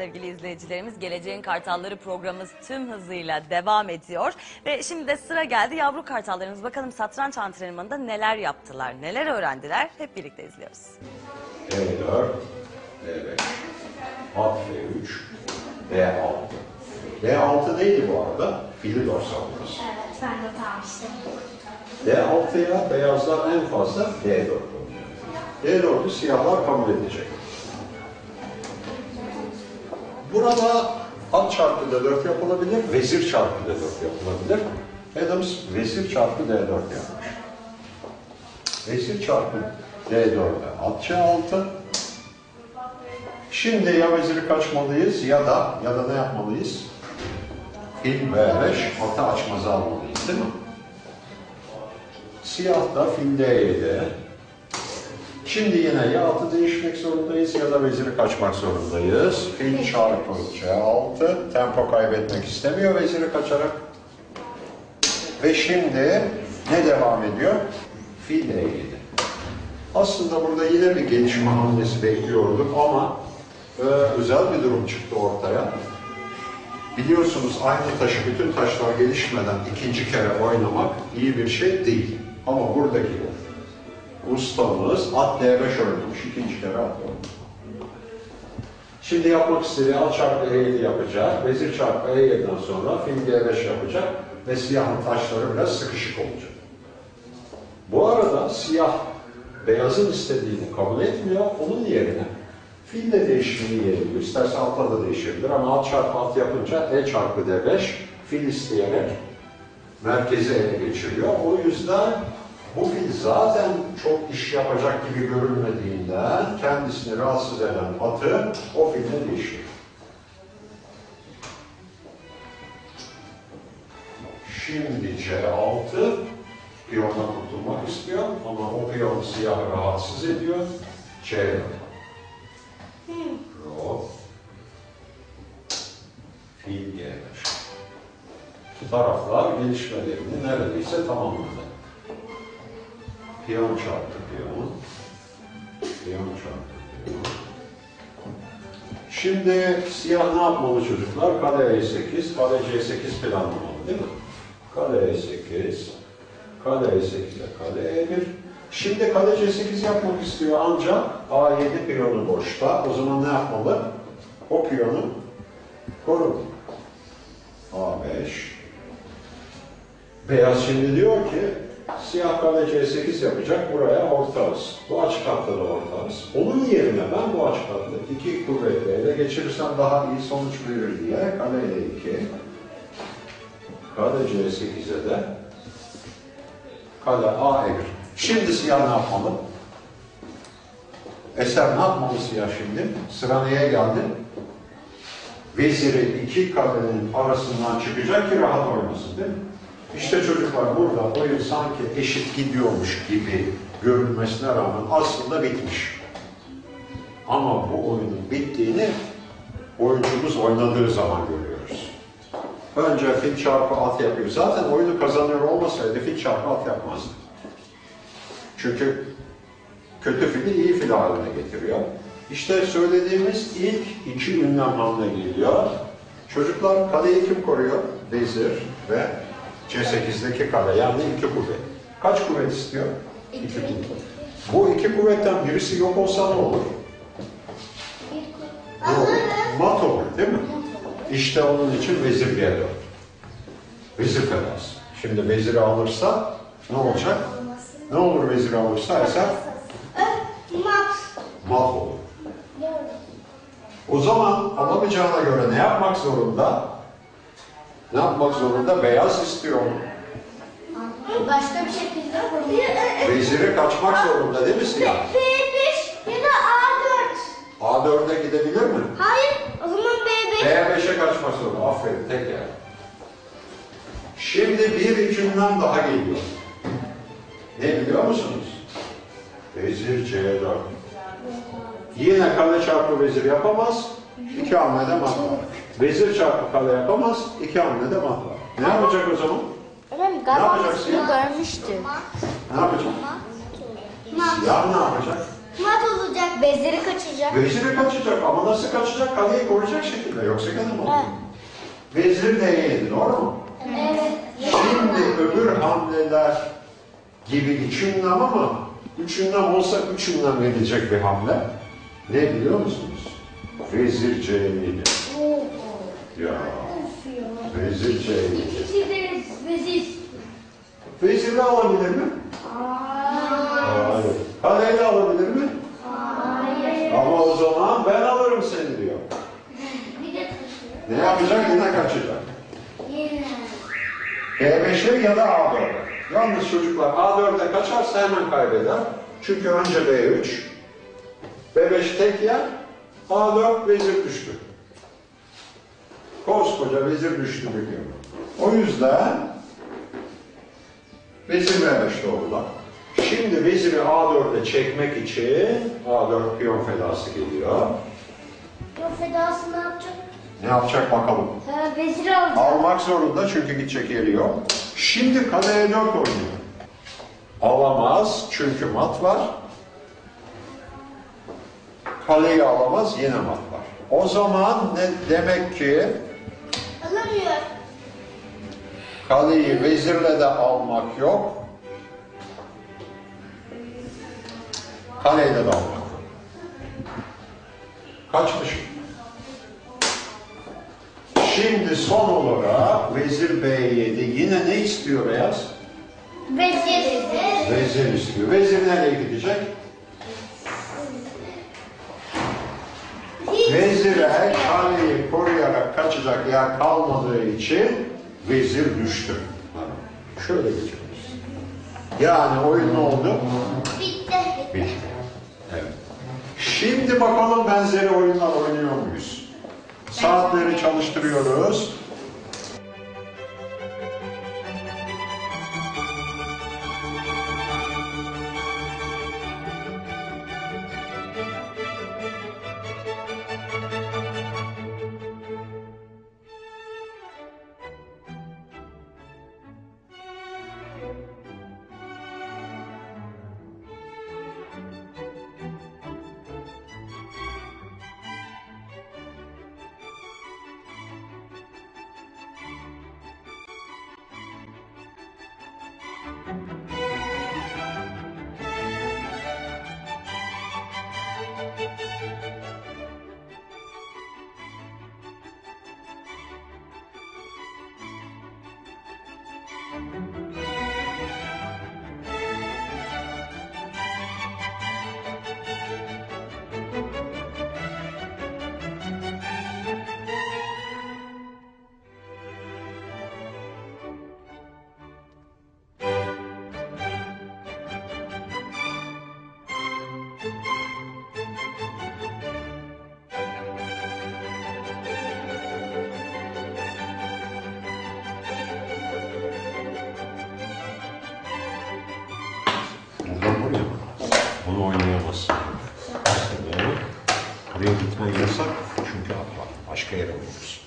sevgili izleyicilerimiz. Geleceğin Kartalları programımız tüm hızıyla devam ediyor. Ve şimdi de sıra geldi yavru kartallarımız. Bakalım satranç antrenmanında neler yaptılar, neler öğrendiler hep birlikte izliyoruz. D4, D5, At F3, D6. D6 neydi bu arada? Fili dorsaldınız. Evet, ben de almıştım. D6'ya beyazlar en fazla D4 oynuyor. D4'ü siyahlar kabul edecek. Burada at çarpı D4 yapılabilir, vezir çarpı D4 yapılabilir. Adams vezir çarpı D4 yapmış. Vezir çarpı D4'e at C6. Şimdi ya veziri kaçmalıyız ya da ya da ne yapmalıyız? Fil B5 atı açmazı almalıyız değil mi? Siyah da fil D7. Şimdi yine ya atı değişmek zorundayız ya da veziri kaçmak zorundayız. Fil çarpı C6. Tempo kaybetmek istemiyor veziri kaçarak. Ve şimdi ne devam ediyor? Fil D7. Aslında burada yine bir gelişme hamlesi bekliyorduk ama e, özel bir durum çıktı ortaya. Biliyorsunuz aynı taşı bütün taşlar gelişmeden ikinci kere oynamak iyi bir şey değil. Ama buradaki ustamız at D5 oynamış, ikinci kere at. Şimdi yapmak istediği at çarpı E7 yapacak, vezir çarpı E7'den sonra fil D5 yapacak ve siyahın taşları biraz sıkışık olacak. Bu arada siyah beyazın istediğini kabul etmiyor, onun yerine fille değişmeyi yeğliyor. İsterse atla da değişebilir ama at çarpı at yapınca E çarpı D5 fil isteyerek merkezi ele geçiriyor. O yüzden bu fil zaten çok iş yapacak gibi görünmediğinden kendisini rahatsız eden atı o fille değişiyor. Şimdi C6 piyondan kurtulmak istiyor ama o piyon siyahı rahatsız ediyor. C Ro Fil G5 Taraflar gelişmelerini neredeyse tamamladı. Piyon çarptı piyon. Piyon çarptı piyon. Şimdi siyah ne yapmalı çocuklar? Kale E8, kale C8 planlamalı değil mi? Kale E8, kale E8 ile kale E1. Şimdi kale C8 yapmak istiyor ancak A7 piyonu boşta. O zaman ne yapmalı? O piyonu koru. A5. Beyaz şimdi diyor ki siyah kale C8 yapacak. Buraya ortağız. Bu açık hatta da ortağız. Onun yerine ben bu açık hattı iki kuvvetle ele geçirirsem daha iyi sonuç verir diye kale E2 kale C8'e de kale A1 Şimdi siyah ne yapmalı? Eser ne yapmalı siyah şimdi? Sıra neye geldi? Veziri iki kalenin arasından çıkacak ki rahat oynasın değil mi? İşte çocuklar burada oyun sanki eşit gidiyormuş gibi görünmesine rağmen aslında bitmiş. Ama bu oyunun bittiğini oyuncumuz oynadığı zaman görüyoruz. Önce fil çarpı at yapıyor. Zaten oyunu kazanıyor olmasaydı fil çarpı at yapmazdı. Çünkü kötü fili iyi fil haline getiriyor. İşte söylediğimiz ilk iki ünlem haline geliyor. Çocuklar kaleyi kim koruyor? Vezir ve C8'deki kale yani iki kuvvet. Kaç kuvvet istiyor? İki kuvvet. Bu iki kuvvetten birisi yok olsa ne olur? Bu mat olur değil mi? İşte onun için vezir G4. Vezir fedası. Şimdi veziri alırsa ne olacak? Ne olur vezir alırsa eser Mat. mat olur. O zaman alamayacağına göre ne yapmak zorunda? Ne yapmak zorunda? Beyaz istiyor. Başka bir şekilde bunu. Veziri kaçmak zorunda değil mi siyah? B5 ya da A4. A4'e gidebilir mi? Hayır, o zaman B5. B5'e kaçmak zorunda. Aferin tek yer. Şimdi bir cümlem daha geliyor. Ne biliyor musunuz? Vezir C4. Yine kale çarpı vezir yapamaz. İki hamlede mat var. Vezir çarpı kale yapamaz. iki hamlede mat var. Ne yapacak o zaman? Öğretmenim Ne yapacaksın? bunu görmüştüm. Ne yapacak? Siyah ne yapacak? Mat olacak. Bezleri kaçacak. Veziri kaçacak ama nasıl kaçacak? Kaleyi koruyacak şekilde yoksa gene mi olur? Vezir D7 doğru mu? Evet. Şimdi öbür hamleler gibi üç ünlem ama üç ünlem olsa üç ünlem verilecek bir hamle. Ne biliyor musunuz? Vezir C7. Ya. Vezir C7. İkisi vezir. Veziri alabilir mi? Hayır. Kaleyi alabilir mi? Hayır. Ama o zaman ben alırım seni diyor. De. Ne yapacak? Yine kaçacak. Yine. B5'e ya da A4'e. Yalnız çocuklar A4'e kaçarsa hemen kaybeder. Çünkü önce B3. B5 tek yer. A4 vezir düştü. Koskoca vezir düştü biliyor. O yüzden vezir B5'te oldular. Şimdi veziri A4'e çekmek için A4 piyon fedası geliyor. O fedası ne yapacak? Ne yapacak bakalım. Ha, vezir alacak. Almak zorunda çünkü gidecek yeri yok. Şimdi kaleye 4 oynuyor. Alamaz çünkü mat var. Kaleyi alamaz yine mat var. O zaman ne demek ki Alamıyor. kaleyi vezirle de almak yok. Kaleyle de almak yok. Kaçmış? Şimdi son olarak vezir B7 yine ne istiyor beyaz? Vezir. Vezir istiyor. Vezir nereye gidecek? Vezire kaleyi koruyarak kaçacak yer kalmadığı için vezir düştü. Şöyle geçiyoruz. Yani oyun ne oldu? Bitti. Bitti. Evet. Şimdi bakalım benzeri oyunlar oynuyor muyuz? Saatleri çalıştırıyoruz. Gitmen yasak çünkü başka yere oynuyorsun.